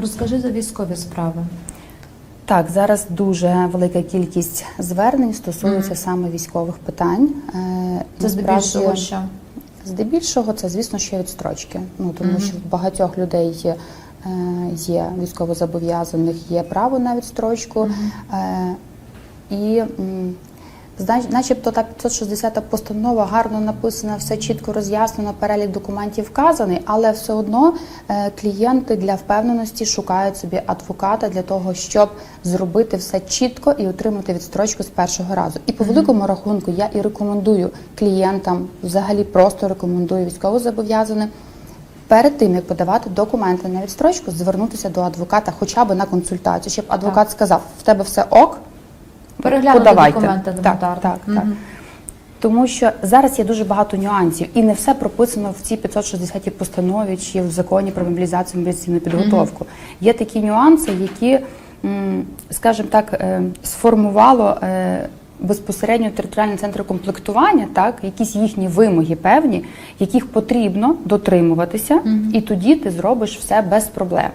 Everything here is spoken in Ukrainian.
Розкажи за військові справи. Так, зараз дуже велика кількість звернень стосується саме військових питань. Е, Це здебільшого що? Здебільшого це, звісно, ще відстрочки. Ну тому що в багатьох людей є, е, є військовозобов'язаних, є право на відстрочку. Е, і м, зна- начебто та 560 постанова гарно написана, все чітко роз'яснено, перелік документів вказаний, але все одно е, клієнти для впевненості шукають собі адвоката для того, щоб зробити все чітко і отримати відстрочку з першого разу. І по великому рахунку я і рекомендую клієнтам, взагалі просто рекомендую військовозобов'язаним Перед тим як подавати документи на відстрочку, звернутися до адвоката хоча б на консультацію, щоб адвокат сказав, в тебе все ок, Переглянути подавайте. документи так, елементарно. так, так. Мгм. Тому що зараз є дуже багато нюансів, і не все прописано в цій 560 постанові чи в законі про мобілізацію мобілізаційну підготовку. Є такі нюанси, які, скажімо так, е, сформувало е, безпосередньо територіальні центри комплектування, так, якісь їхні вимоги певні, яких потрібно дотримуватися, і тоді ти зробиш все без проблем.